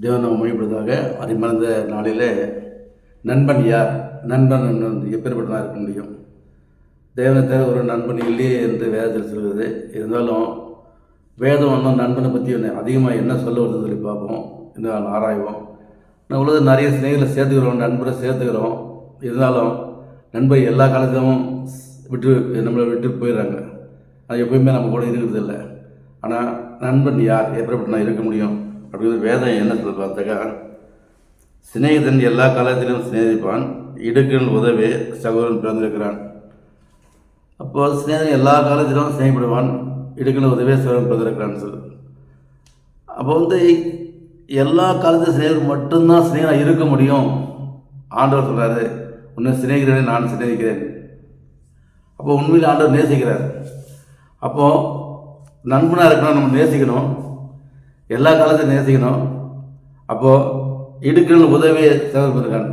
தேவன் நம்ம மொழிப்படுவதாக அறிமறந்த நாளில் நண்பன் யார்? நண்பன் வந்து எப்பேற்பட்டதாக இருக்க முடியும். தேவனை ஒரு நண்பன் இல்லையே என்று வேதத்தில் சொல்கிறது. இருந்தாலும் வேதம் வந்து நண்பனை பற்றி அதிகமாக என்ன சொல்ல வருதுன்னு சொல்லி பார்ப்போம். இருந்தாலும் ஆராய்வோம். நான் உள்ளது நிறைய ஸ்நேகிகளை சேர்த்துக்கிறோம் நண்பரை சேர்த்துக்கிறோம். இருந்தாலும் நண்பர் எல்லா காலத்திலும் விட்டு நம்மளை விட்டு போயிடுறாங்க. அது எப்பயுமே நம்ம கூட இருக்கிறது இல்லை. ஆனால் நண்பன் யார்? எப்படிப்பட்ட நான் இருக்க முடியும்? அப்படிங்கிறது வேதம் என்ன சொல்ல பார்த்தாக்கா சிநேகிதன் எல்லா காலத்திலும் சிநேகிப்பான் இடுக்கன் உதவி சகோதரன் பிறந்திருக்கிறான். அப்போ சிநேகிதன் எல்லா காலத்திலும் சிநேகிப்படுவான் இடுக்கன் உதவி சகோதரன் பிறந்திருக்கிறான்னு சொல்லு. அப்போ வந்து எல்லா காலத்திலும் சிநேகிதன் மட்டும்தான் சிநேகம் இருக்க முடியும். ஆண்டவர் சொல்கிறாரு உன்னை சிநேகிக்கிறேன் நான் சிநேகிக்கிறேன். அப்போ உண்மையில் ஆண்டவர் நேசிக்கிறார். அப்போது நண்பனாக இருக்கணும் நம்ம நேசிக்கணும். எல்லா காலத்தையும் நேசிக்கணும். அப்போது இடுக்கிற உதவியை சேதப்படுறான்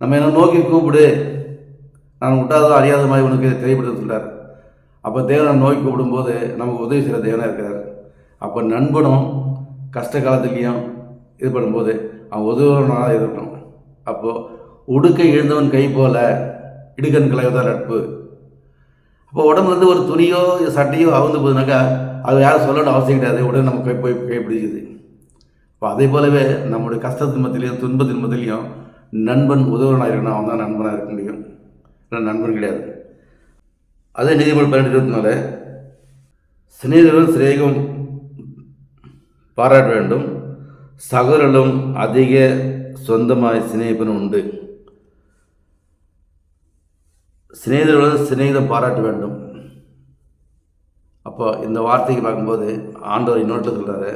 நம்ம என்ன நோக்கி கூப்பிடு. நான் விட்டாதோ அறியாத மாதிரி உனக்கு தெரியப்படுத்த சொல்கிறார் அப்போ தேவனை நோக்கி கூப்பிடும்போது நமக்கு உதவி செய்கிற தேவனாக இருக்கிறார். அப்போ நண்பனும் கஷ்ட காலத்துலேயும் இது பண்ணும்போது அவன் உதவுறவனாக இருக்கணும். அப்போது உடுக்கை எழுந்தவன் கை போல இடுக்கன் கலைவதான் நட்பு. அப்போ உடம்புலேருந்து ஒரு துணியோ சட்டையோ அவுந்து போகுதுனாக்கா அது யாரும் சொல்லணும் அவசியம் கிடையாது. உடனே நம்ம கை போய் கை பிடிக்குது இப்போ அதே போலவே நம்முடைய கஷ்டத்தின் துன்ப துன்பத்தின் நண்பன் உதவனாக இருக்கணும். அவன் தான் நண்பனாக இருக்க முடியும். இல்லை நண்பன் கிடையாது. அதே நீதிமன்ற பதினெட்டு இருபத்தி நாலு. சிநேகம் பாராட்ட வேண்டும். சகோதரர்களும் அதிக சொந்தமாய் சிநேகிப்பனும் உண்டு. சிநேகிதர்களுடன் சிநேகிதம் பாராட்ட வேண்டும். அப்போ இந்த வார்த்தைக்கு பார்க்கும்போது ஆண்டவர் இன்னொருத்தர் சொல்கிறாரு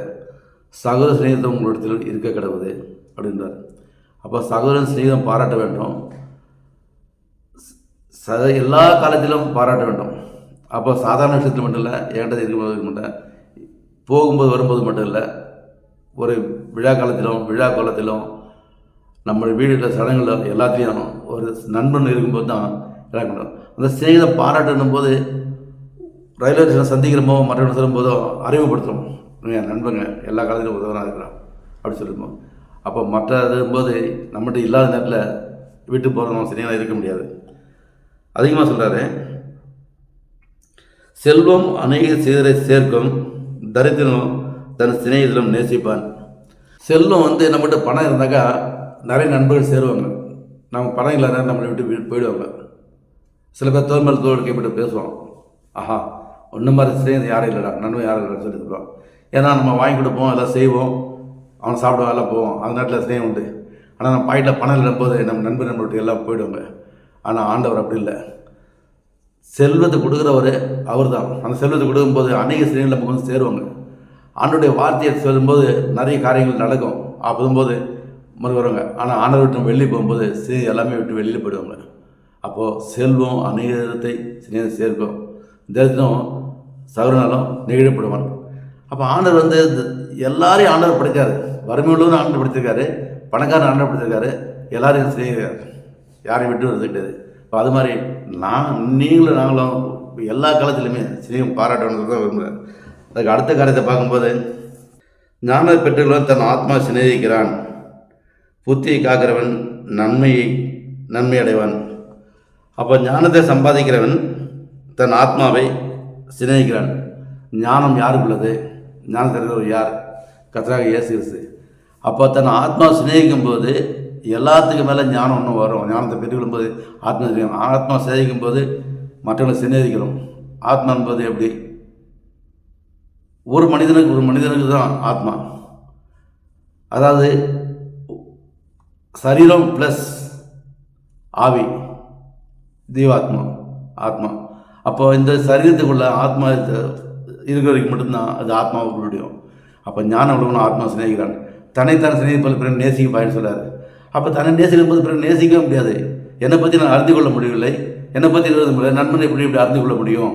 சகோதர சிநேகிதம் உங்களிடத்தில் இருக்க கிடவுது அப்படின்றார். அப்போ சகோதரன் சிநேகிதம் பாராட்ட வேண்டும். ச எல்லா காலத்திலும் பாராட்ட வேண்டும். அப்போ சாதாரண விஷயத்தில் மட்டும் இல்லை என்கிட்ட இருக்கும்போது மட்டும் போகும்போது வரும்போது மட்டும் இல்லை ஒரு விழா காலத்திலும் விழா காலத்திலும் நம்ம வீடுகளில் சடங்குகளில் எல்லாத்தையும் ஒரு நண்பன் இருக்கும்போது தான் இறங்கணும் அந்த சிநேகிதம் பாராட்டணும் போது ரயில்வே ஸ்டேஷன் சந்திக்கிறமோ மற்றவங்க சொல்லும்போதோ அறிமுகப்படுத்துகிறோம் என் நண்பங்க எல்லா காலத்திலும் உதவனாக இருக்கிறோம் அப்படி சொல்லும்போது. அப்போ மற்ற இதும்போது நம்மகிட்ட இல்லாத நேரத்தில் விட்டு போகிறோம் சரியாக இருக்க முடியாது. அதிகமாக சொல்கிறாரு செல்வம் அநேக சிதரை சேர்க்கும் தரித்திரம் தன் சிநேகிதலும் நேசிப்பான். செல்வம் வந்து நம்மகிட்ட பணம் இருந்தாக்கா நிறைய நண்பர்கள் சேருவாங்க. நம்ம பணம் இல்லாத நம்மளை விட்டு போயிடுவாங்க. சில பேர் தோல் மேல் தோல் கைப்பட்டு பேசுவோம் ஆஹா ஒன்றும் மாதிரி சிநேகிதம் யாரும் இல்லைடா நண்பன் யாரும் இல்லைன்னு சொல்லி சொல்லுவோம் ஏன்னா நம்ம வாங்கி கொடுப்போம் எல்லாம் செய்வோம். அவன் சாப்பிடுவோம் எல்லாம் போவோம் அந்த நேரத்தில் ஸ்னேகம் உண்டு. ஆனால் நம்ம பாயிட்டில் பணம் இல்லைன்னு போது நம்ம நண்பர் நம்ம எல்லாம் போயிடுவாங்க. ஆனால் ஆண்டவர் அப்படி இல்லை. செல்வத்தை கொடுக்குறவர் அவர் தான் அந்த செல்வத்தை கொடுக்கும்போது அநேக சிலைகள் நமக்கு வந்து சேருவாங்க. ஆண்டுடைய வார்த்தையை சொல்லும்போது நிறைய காரியங்கள் நடக்கும். அப்போதும்போது மறு வருவாங்க. ஆனால் ஆண்டவர் விட்டு வெளியே போகும்போது சே எல்லாமே விட்டு வெளியில் போயிடுவாங்க. அப்போது செல்வம் அநேகத்தை சேர்க்கும். தரிசனம் சகரனாலும் நெகிழப்படுவான். அப்போ ஆண்டவர் வந்து எல்லாரையும் ஆண்டவர் படைச்சாரு. வறுமையுள்ளவரும் ஆண்டர் ஆண்டவர் பணக்காரன் ஆண்டர் படித்திருக்காரு எல்லாரையும் சிநேகிக்கிறார் யாரையும் விட்டு வருது கிடையாது. இப்போ அது மாதிரி நான் நீங்களும் நாங்களும் எல்லா காலத்துலையுமே சிநேகம் பாராட்டணும் தான் விரும்புகிறேன் அதுக்கு அடுத்த காரியத்தை பார்க்கும்போது ஞான பெற்றுள்ளவன் தன் ஆத்மா சிநேகிக்கிறான். புத்தியை காக்கிறவன் நன்மையை நன்மை அடைவான். அப்போ ஞானத்தை சம்பாதிக்கிறவன் தன் ஆத்மாவை சிநேகிக்கிறான். ஞானம் யாருக்குள்ளது? ஞானம் தெரிந்தவர் யார்? கத்தராக இயேசு கிறிஸ்து. அப்போ தன் ஆத்மா சிநேகிக்கும் போது எல்லாத்துக்கும் மேலே ஞானம் ஒன்று வரும். ஞானத்தை பெற்றுக்கொள்ளும் போது ஆத்மா சிநேகம். ஆத்மா சிநேகிக்கும் போது மற்றவங்களை சிநேகிக்கிறோம். ஆத்மா என்பது எப்படி? ஒரு மனிதனுக்கு ஒரு மனிதனுக்கு தான் ஆத்மா. அதாவது சரீரம் ப்ளஸ் ஆவி. ஜீவாத்மா ஆத்மா. அப்போ இந்த சரீரத்துக்குள்ள ஆத்மா இருக்கிற வரைக்கும் மட்டும்தான் அது ஆத்மாவுக்கு முடியும். அப்போ ஞானம் உள்ளவனும் ஆத்மா சிநேகிக்கிறான். தன்னைத்தான் சிநேகிப்பது பிறகு நேசிக்க பயன் சொல்றாரு. அப்போ தன்னை நேசிக்கும் போது பிறகு நேசிக்கவே முடியாது. என்னை பற்றி நான் அறிந்து கொள்ள முடியவில்லை. என்னை பற்றி எழுத முடியாது நண்பனை எப்படி இப்படி அறிந்து கொள்ள முடியும்?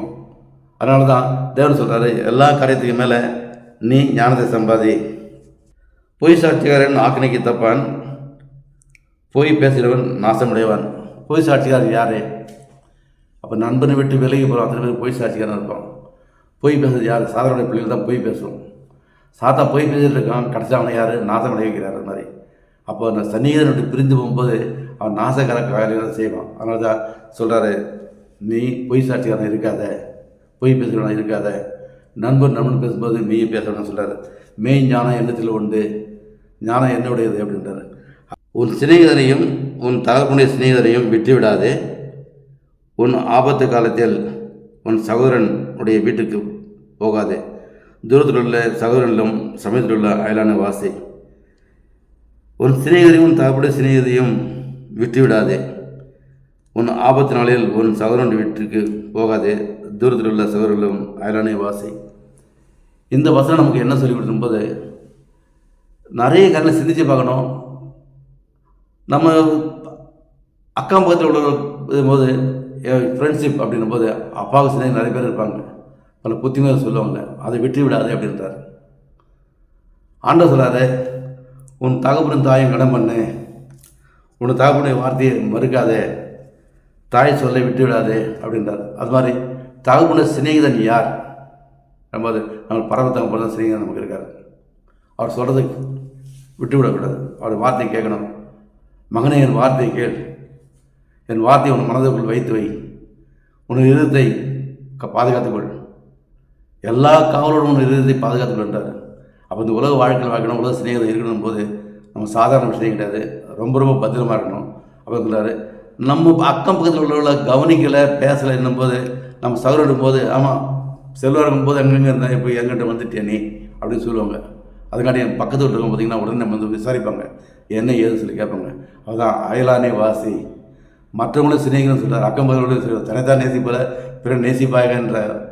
அதனால தான் தேவர் சொல்கிறாரு எல்லா காரியத்துக்கு மேலே நீ ஞானத்தை சம்பாதி. பொய் சாட்சிகாரன் ஆக்கினைக்கு தப்பான். பொய் பேசுகிறவன் நாசமுடையவன். பொய் சாட்சிக்காரன் யாரு? அப்போ நண்பனை விட்டு விலகி போகிறோம் அத்தனை பேர் பொய் சாட்சிக்காரன் இருப்பான் பொய் பேசுறது யார்? சாதாரண பிள்ளைகள் தான் பொய் பேசுவோம். சாத்தா பொய் பேசிட்டு இருக்கான். கடைசி அவனை யார்? நாசம் விளைவிக்கிறார் அது மாதிரி. அப்போ அந்த சன்னிகிதன் விட்டு பிரிந்து போகும்போது அவன் நாசகர காரியங்களை செய்வான். அதனால தான் சொல்கிறாரு நீ பொய் சாட்சிக்காரன் இருக்காத. பொய் பேசுகிறவன் இருக்காத. நண்பன் நண்பன் பேசும்போது மெய் பேசணும்னு சொல்கிறார் மெய் ஞானம் எண்ணத்தில் உண்டு? ஞானம் என்னுடையது? அப்படின்றார். ஒரு சிநேகிதரையும் உன் தகப்பனுடைய சிநேகிதரையும் விட்டுவிடாதே. உன் ஆபத்து காலத்தில் உன் சகோதரன் உடைய வீட்டுக்கு போகாதே. தூரத்தில் உள்ள சகோதரனிலும் சமயத்தில் உள்ள அயலான வாசி. உன் சிநேகரையும் உன் தகப்படைய சிநேகிதையும் விட்டுவிடாதே. உன் ஆபத்து நாளில் உன் சகோதரன் வீட்டுக்கு போகாதே. தூரத்தில் உள்ள சகோதரர்களும் அயலான வாசி. இந்த வசனம் நமக்கு என்ன சொல்லிக் கொடுக்கும்போது நிறைய காரணம் சிந்திச்சு பார்க்கணும். நம்ம அக்கம் பக்கத்தில் உள்ள போது ஃப்ரெண்ட்ஷிப் அப்படின்னும் போது அப்பாவுக்கு சின்ன நிறைய பேர் இருப்பாங்க. பல புத்திமதிகள் சொல்லுவாங்க. அதை விட்டு விடாதே அப்படின்றார். ஆண்டவர் சொல்கிறாரு உன் தகப்பனும் தாயும் கடன் பண்ணு. உன் தகப்பனுடைய வார்த்தையை மறுக்காதே. தாய் சொல்லை விட்டு விடாதே அப்படின்றார். அது மாதிரி தகப்பன சிநேகிதன் யார்? நம்ம அது நம்ம பரவத்தவங்க தான் சிநேகிதன் நமக்கு இருக்கார். அவர் சொல்கிறதுக்கு விட்டு விடக்கூடாது அவர் வார்த்தையை கேட்கணும். மகனே என் வார்த்தையை கேள். என் வார்த்தையை உன் மனதுக்குள் வைத்து வை. உன் இருதத்தை க- பாதுகாத்துக்கொள். எல்லா காவலோடும் உன் இருதத்தை பாதுகாத்துக்கொள்ன்றார் அப்போ இந்த உலக வாழ்க்கையில் வாழ்க்கணும் உலக சிநேகிதம் இருக்கணும் போது நம்ம சாதாரண விஷயம் கிடையாது. ரொம்ப ரொம்ப பத்திரமா இருக்கணும். அப்போ சொல்கிறாரு நம்ம அக்கம் பக்கத்தில் உள்ளவர்கள கவனிக்கலை பேசலை என்னும்போது நம்ம சவரிடும் போது ஆமாம் செல்வம் போது அங்கங்கே இருந்தால் இப்போ எங்கிட்ட வந்துட்டியா நீ? அப்படின்னு சொல்லுவாங்க. அதுக்காண்டி என் பக்கத்து வீட்டில் இருக்கவங்க பார்த்தீங்கன்னா உடனே நம்ம வந்து விசாரிப்பாங்க. என்ன ஏது சொல்லி கேட்பாங்க? அதுதான் அயலானே வாசி. மற்றவங்களும் சிநேகிதம் சொல்கிறார் அக்கம் சொல்கிறார் தனித்தான் நேசிப்பல பிற நேசிப்பாயகன்ற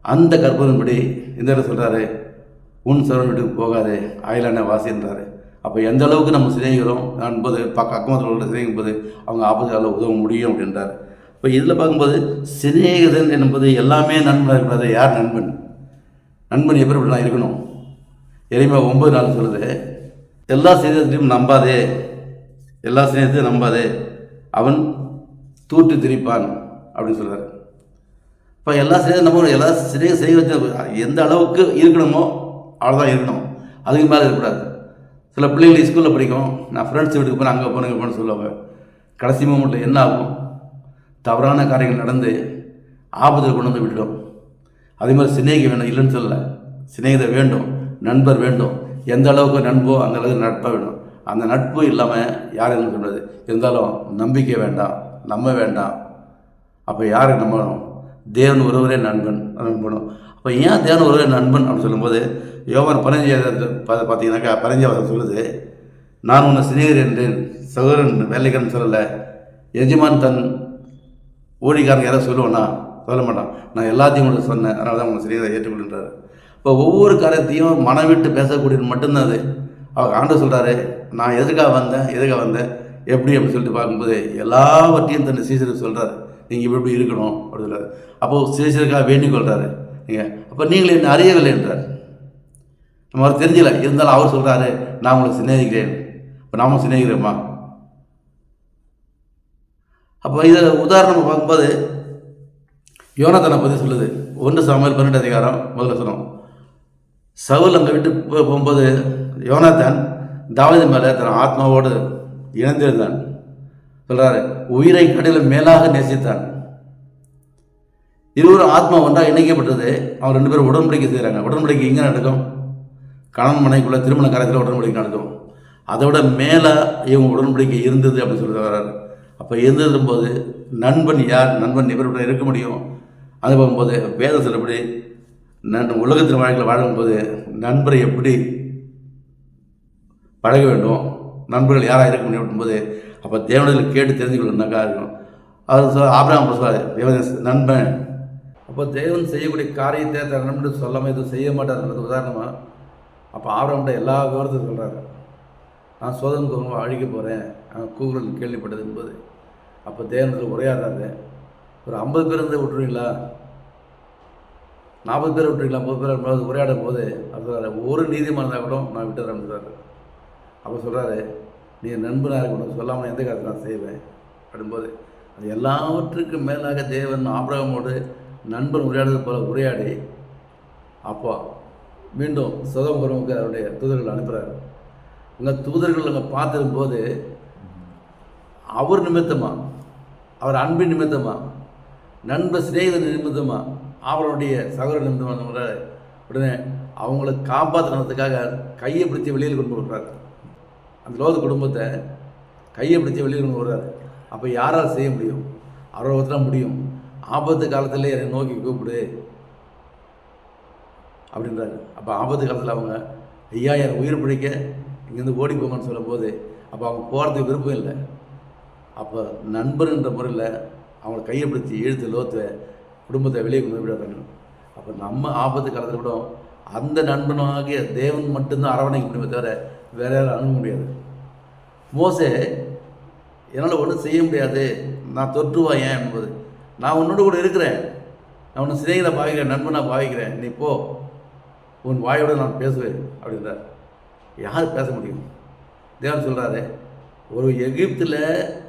அந்த கற்பதன்படி இந்த இடத்துல சொல்கிறாரு உன் சரவண வீட்டுக்கு போகாதே அயலான வாசின்றாரு அப்போ எந்த அளவுக்கு நம்ம சிநேகிக்கிறோம் என்பது பக்க அக்கமத்தோட உள்ள சிநேகிக்கும் போது அவங்க ஆபத்தால் உதவ முடியும் அப்படின்றார் இப்போ இதில் பார்க்கும்போது சிநேகிதன் என்பது எல்லாமே நண்பன் இருக்கிறது யார் நண்பன்? நண்பன் எப்படி நான் இருக்கணும்? எளிமையாக ஒன்பது நாள் சொல்லுது எல்லா சிநேகத்தையும் நம்பாதே. எல்லா சிநேகத்தையும் நம்பாதே. அவன் தூட்டு திரிப்பான் அப்படின்னு சொல்கிறார் இப்போ எல்லா சிறையும் நம்ம எல்லா சிறையும் செய்ய வச்சு எந்த அளவுக்கு இருக்கணுமோ அவ்வளோதான் இருக்கணும். அதுக்கு மேலே இருக்கக்கூடாது. சில பிள்ளைகள் ஸ்கூலில் படிக்கும். நான் ஃப்ரெண்ட்ஸ் வீட்டுக்கு போனேன் அங்கே போனேன் போன சொல்லுவாங்க. கடைசி மூமெண்ட்டில் என்ன ஆகும்? தவறான காரியங்கள் நடந்து ஆபத்தில் கொண்டு வந்து விட்டுடும். அதே மாதிரி சிநேகி வேணும் இல்லைன்னு சொல்லலை. சிநேகிதை வேண்டும். நண்பர் வேண்டும். எந்த அளவுக்கு நண்போ அந்த அளவுக்கு நட்பாக வேணும். அந்த நட்பு இல்லாமல் யார் என்ன சொல்கிறது இருந்தாலும் நம்பிக்கை வேண்டாம் நம்ப வேண்டாம். அப்போ யாரை நம்பணும் தேவன் ஒருவரே நண்பன் நண்பனும் அப்போ ஏன் தேவன் ஒருவரே நண்பன் அப்படின்னு சொல்லும்போது யோகன் பதினஞ்சு பார்த்தீங்கன்னாக்கா பதினஞ்சு அவர் சொல்லுது நான் உன்னை சிநேகர் என்றேன் சகோதரன் வேலைக்காரன் சொல்லலை. எஜமான் தன் ஊழிக்காரங்க யாராவது சொல்லுவேன்னா சொல்ல மாட்டான். நான் எல்லாத்தையும் உங்களுக்கு சொன்னேன் அதனால தான் உங்களை சிநேகரை ஏற்றுக்கொள்கின்றார். இப்போ ஒவ்வொரு காரியத்தையும் மனம் விட்டு பேசக்கூடியது மட்டும்தான் அது. அவர் ஆண்டு சொல்கிறாரு நான் எதுக்காக வந்தேன்? எதுக்காக வந்தேன்? எப்படி? அப்படின்னு சொல்லிட்டு பார்க்கும்போது எல்லாவற்றையும் தன் சீசருக்கு சொல்கிறார் நீங்கள் இப்படி இப்படி இருக்கணும். அப்படின்னு சொல்கிறார் அப்போது சீசருக்காக வேண்டிக் கொள்கிறாரு நீங்கள் அப்போ நீங்கள் என்ன அறியவில்லை என்றார். நம்ம அவர் தெரிஞ்சல இருந்தாலும் அவர் சொல்கிறாரு நான் உங்களை சிநேகிக்கிறேன். இப்போ நாமும் சிநேகிக்கிறோமா? அப்போ இதை உதாரணமாக பார்க்கும்போது யோனத்தனை பற்றி சொல்லுது. ஒன்று சமையல் பன்னெண்டு அதிகாரம் முதல்ல சொன்னோம் சவுல் அங்கே விட்டு போ- போகும்போது யோனாதான் தாவீது மேலே தன் ஆத்மாவோடு இணைந்திருந்தான். சொல்கிறாரு உயிரை கடலில் மேலாக நேசித்தான். இருவரும் ஆத்மா ஒன்றாக இணைக்கப்பட்டது. அவன் ரெண்டு பேரும் உடன்படிக்கை செய்கிறாங்க உடன்படிக்கை எங்கே நடக்கும்? கணவன் மனைக்குள்ள திருமண காலத்தில் உடன்படிக்கை நடக்கும். அதை விட மேலே இவங்க உடன்படிக்கை இருந்தது அப்படின்னு சொல்லி வர்றாரு. அப்போ இருந்ததும் போது நண்பன் யார்? நண்பன் இவருடன் இருக்க முடியும். அது போகும்போது வேதத்தில் சொல்லப்படி நன் உலகத்தின் வாழ்க்கையில் வாழும்போது நண்பரை எப்படி பழக வேண்டும் நண்பர்கள் யாராக இருக்க முடியும் அப்படின்போது அப்போ தேவனில் கேட்டு தெரிஞ்சு கொள்ளணும்னாக்கா இருக்கும் அவர் சொல் ஆபிராம் சொல்வார் தேவன் நண்பன். அப்போ தேவன் செய்யக்கூடிய காரியத்தை தன் நண்பன் சொல்லாமல் எதுவும் செய்ய மாட்டார்ன்றது உதாரணமாக அப்போ ஆபிராம்கிட்ட எல்லா விவரத்தையும் சொல்கிறாரு நான் சோதனை குடும்பம் அழிக்க போகிறேன் கூகுள் கேள்விப்பட்டது என்பது அப்போ தேவனத்தில் உரையாடுறாரு. ஒரு ஐம்பது பேர் இருந்தால் விட்டுருவீங்களா? நாற்பது பேர் விட்டுருக்கலாம் முப்பது பேர் இருக்கும்போது உரையாடும் போது அவர் சொல்கிறார் ஒரு நீதிமன்றம் கூட நான் விட்டுறேன் சொல்கிறாரு அப்போ சொல்கிறாரு நீ நண்பனாக இருக்கணும் சொல்லாமல் எந்த காரியத்தை நான் செய்வேன் அப்படின்போது அது எல்லாவற்றுக்கும் மேலாக தேவன் ஆபிரகமோடு நண்பன் உரையாடுறது போல உரையாடி அப்போ மீண்டும் சுதம்பரமுக்கு அவருடைய தூதர்கள் அனுப்புகிறார் அங்கே தூதர்கள் அங்கே பார்த்துருக்கும்போது அவர் நிமித்தமா அவர் அன்பின் நிமித்தமா நண்பர் சிநேகிதன் நிமித்தமாக அவளுடைய சகோதரன் சகோதர உடனே அவங்கள காப்பாற்றினதுக்காக கையை பிடிச்சி வெளியில் கொண்டு விடுறாரு அந்த லோக குடும்பத்தை கையை பிடிச்சி வெளியில் கொண்டு வர்றாரு அப்போ யாரால் செய்ய முடியும்? அவரோத்தான் முடியும். ஆபத்து காலத்தில் என்னை நோக்கி கூப்பிடு அப்படின்றாரு. அப்போ ஆபத்து காலத்தில் அவங்க ஐயா என் உயிர் பிடிக்க இங்கேருந்து ஓடி போங்கன்னு சொல்லும்போது அப்போ அவங்க போகிறதுக்கு விருப்பம் இல்லை. அப்போ நண்பர்ன்ற முறையில் அவங்கள கையை பிடிச்சி இழுத்து லோத்துவை குடும்பத்தை வெளியே கொண்டு விடுறாங்க அப்போ நம்ம ஆபத்து காலத்தில் கூட அந்த நண்பனாகிய தேவன் மட்டும்தான் அரவணைக்க முடியுமே தவிர வேற யாரும் அணுக முடியாது. மோசே என்னால் ஒன்றும் செய்ய முடியாது. நான் தொற்றுவாயேன் என்பது. நான் உன்னோட கூட இருக்கிறேன். நான் உன்னை சிநேகித பாவிக்கிறேன் நண்பனாக பாவிக்கிறேன். நீ போ. உன் வாயோட நான் பேசுவேன் அப்படின்றார். யார் பேச முடியும்? தேவன் சொல்கிறாரு ஒரு எகிப்தில்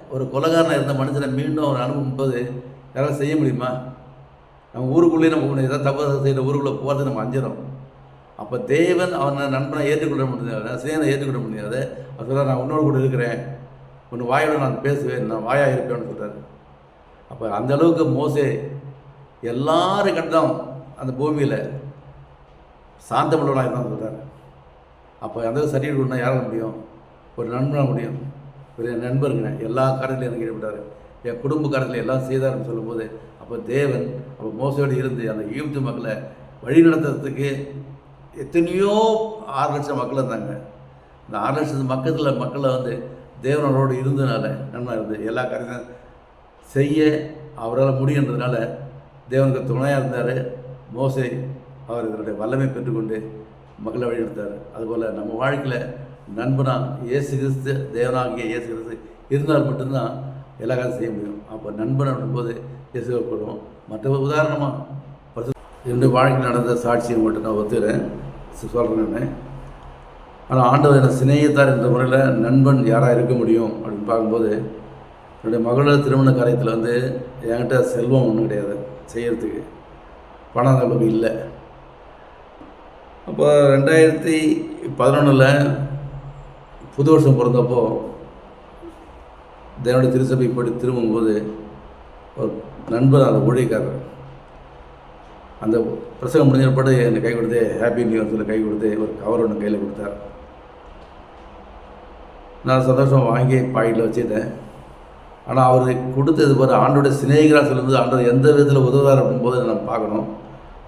ஒரு கொலகாரனாக இருந்த மனுஷனை மீண்டும் அவர் அனுப்பும் போது யாராவது செய்ய முடியுமா? நம்ம ஊருக்குள்ளேயே நம்ம ஏதாவது தப்பு செய்கிற ஊருக்குள்ளே போகிறது நம்ம அஞ்சிடும் அப்போ தேவன் அவனை நண்பனை ஏற்றுக்கொள்ள முடியாது சேனை ஏற்றுக்கொள்ள முடியாது. அவர் சொல்கிறார் நான் உன்னோடு கூட இருக்கிறேன். உன் வாயோட நான் பேசுவேன் நான் வாயாக இருப்பேன்னு சொல்கிறார் அப்போ அந்த அளவுக்கு மோசே எல்லாரும் கண்டோம் அந்த பூமியில். சாந்தமுள்ளவனாக இருந்தான் சொல்கிறார் அப்போ அந்த சர்டிஃபிகேட் கொடுனா யாரால முடியும்? ஒரு நண்பனாக முடியும். ஒரு என் நண்பருங்க எல்லா காரியத்திலையும் எனக்கு ஈடுபட்டார். என் குடும்ப காரியத்தில் எல்லாம் செய்தார்னு சொல்லும்போது அப்போ தேவன் அப்போ மோசோடு இருந்து அந்த ஈழ்த்து மக்களை வழி நடத்துறதுக்கு எத்தனையோ ஆறு லட்சம் மக்கள் இருந்தாங்க. இந்த ஆறு லட்சத்து மக்கத்தில் மக்களை வந்து தேவனோடு இருந்ததுனால நன்மை இருந்து எல்லா காரியத்தையும் செய்ய அவரால் முடியுன்றதுனால தேவனுக்கு துணையாக இருந்தார். மோசை அவர் இதனுடைய வல்லமை பெற்றுக்கொண்டு மக்களை வழிநடத்தார். அதுபோல் நம்ம வாழ்க்கையில் நண்பனாக இயேசு கிறிஸ்து தேவனாகிய இயேசு கிறிஸ்து இருந்தால் மட்டும்தான் எல்லா காரியம் செய்ய முடியும். அப்போ நண்பன் போது இயேசுப்படுவோம் மற்ற உதாரணமாக என்னுடைய வாழ்க்கையில் நடந்த சாட்சியை மட்டும் நான் ஒத்துக்கிறேன். சொல்கிறேன் நான். ஆனால் ஆண்டவர் என சிநேகித்தார் என்ற முறையில் நண்பன் யாராக இருக்க முடியும் அப்படின்னு பார்க்கும்போது என்னுடைய மகளோட திருமண காரியத்தில் வந்து என்கிட்ட செல்வம் ஒன்றும் கிடையாது செய்கிறதுக்கு பணம் அந்த அளவுக்கு இல்லை. அப்போ ரெண்டாயிரத்தி பதினொன்றில் புது வருஷம் பிறந்தப்போ தேவனுடைய திருச்சபை போட்டு திரும்பும்போது ஒரு நண்பர் அந்த ஊழியக்காரர். அந்த பிரசங்கம் முடிஞ்ச என்னை கை கொடுத்து ஹாப்பி நியூ சொல்லி கை கொடுத்து ஒரு கவர் ஒன்று கையில் கொடுத்தார். நான் சந்தோஷம் வாங்கி பாக்கெட்டில் வச்சுட்டேன். ஆனால் அவர் கொடுத்தது பாரு ஆண்டோடைய சிநேகிகராக சொல்லும்போது ஆண்டோட எந்த விதத்தில் உதவுறார் அப்படின்போது நம்ம பார்க்கணும்.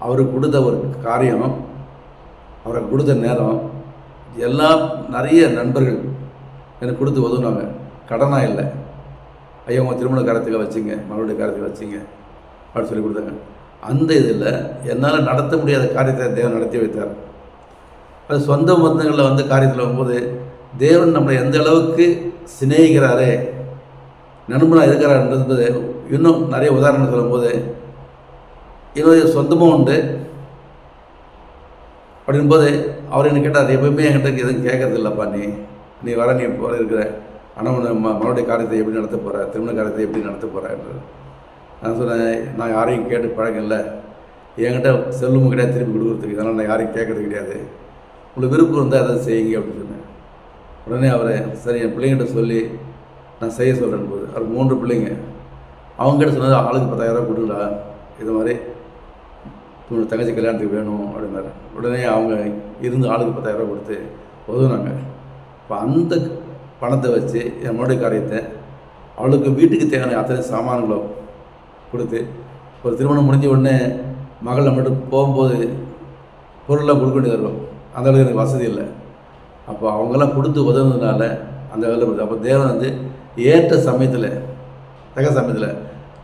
அவருக்கு கொடுத்த ஒரு காரியம் அவரை கொடுத்த நேரம் எல்லாம் நிறைய நண்பர்கள் எனக்கு கொடுத்து உதவுனாங்க. கடனாக இல்லை. ஐயா உங்கள் திருமண காரத்துக்கு வச்சுங்க மகளுடைய காரத்துக்கு வச்சுங்க அப்படின்னு சொல்லி கொடுத்தாங்க. அந்த இதில் என்னால் நடத்த முடியாத காரியத்தை தேவன் நடத்தி வைத்தார். அது சொந்த பந்தங்களில் வந்து காரியத்தில் வரும்போது தேவன் நம்மளை எந்த அளவுக்கு சிநேகிக்கிறாரே நண்பனாக இருக்கிறார்ன்றது இன்னும் நிறைய உதாரணம் சொல்லும்போது என்னுடைய சொந்தமும் உண்டு. அப்படின்போது அவர் என்ன கேட்டார் எப்பவுமே என்கிட்ட எதுவும் கேட்கறதில்லப்பா நீ. நீ வர நீ போகிற இருக்கிற. ஆனால் மறுபடிய காரியத்தை எப்படி நடத்த போகிற திருமண காரியத்தை எப்படி நடத்த போகிறேன்றது நான் சொன்னேன் நான் யாரையும் கேட்டு பழக்கம் இல்லை என்கிட்ட செல்லும் கிடையாது திருப்பி கொடுக்குறதுக்கு இதனால் நான் யாரையும் கேட்கறது கிடையாது. உங்களுக்கு விருப்பம் இருந்தால் அதை செய்யுங்க அப்படின்னு சொன்னேன். உடனே அவரை சரி என் பிள்ளைங்கிட்ட சொல்லி நான் செய்ய சொல்கிறேன் போது அவர் மூன்று பிள்ளைங்க. அவங்ககிட்ட சொன்னது ஆளுக்கு பத்தாயிரரூபா கொடுங்களா இது மாதிரி உங்கள் தங்கச்சி கல்யாணத்துக்கு வேணும் அப்படின்னாரு. உடனே அவங்க இருந்து ஆளுக்கு பத்தாயிரரூபா கொடுத்து உதவுனாங்க இப்போ அந்த பணத்தை வச்சு என் மறுபடிய காரியத்தை அவளுக்கு வீட்டுக்கு தேவையான அத்தனை சாமான்களும் கொடுத்து ஒரு திருமணம் முடிஞ்ச உடனே மகள் நம்மகிட்ட போகும்போது பொருளெலாம் கொடுக்க வேண்டியது இருக்கும். அந்த அளவுக்கு எனக்கு வசதி இல்லை. அப்போ அவங்கெல்லாம் கொடுத்து உதவுனதுனால அந்த வேலை அப்போ தேவன் வந்து ஏற்ற சமயத்தில் தக சமயத்தில்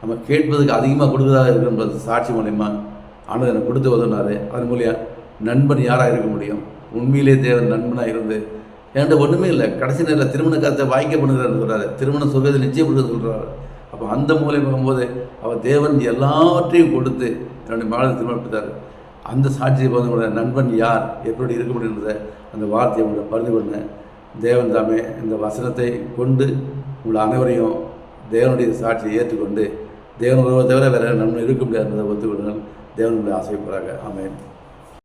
நம்ம கேட்பதுக்கு அதிகமாக கொடுக்குறதாக இருக்குன்றது சாட்சி மூலிமா ஆனால் எனக்கு கொடுத்து உதவினார். அதன் மூலியம் நண்பன் யாராக இருக்க முடியும்? உண்மையிலே தேவன் நண்பனாக இருந்து என்கிட்ட ஒன்றுமே இல்லை. கடைசி நேரத்தில் திருமண காலத்தை வாய்க்க பண்ணுகிறான்னு சொல்கிறாரு திருமணம் சொல்கிறது நிச்சயப்படுறது சொல்கிறாரு அப்போ அந்த மூலியம் போகும்போது அவர் தேவன் எல்லாவற்றையும் கொடுத்து என்னுடைய மகளை திருமணப்படுத்தார் அந்த சாட்சியை பார்த்து நண்பன் யார்? எப்படி இருக்க முடியுன்றத அந்த வார்த்தையை உங்களை பரிந்து கொண்டேன் தேவன் தாமே இந்த வசனத்தை கொண்டு உங்களை அனைவரையும் தேவனுடைய சாட்சியை ஏற்றுக்கொண்டு தேவன் ஒருவர் தவிர வேறு நன்மை இருக்க முடியாதுன்றதை ஒத்துக்கொள்ளுங்கள். தேவனுடைய ஆசைப்படுறாங்க ஆமேன்.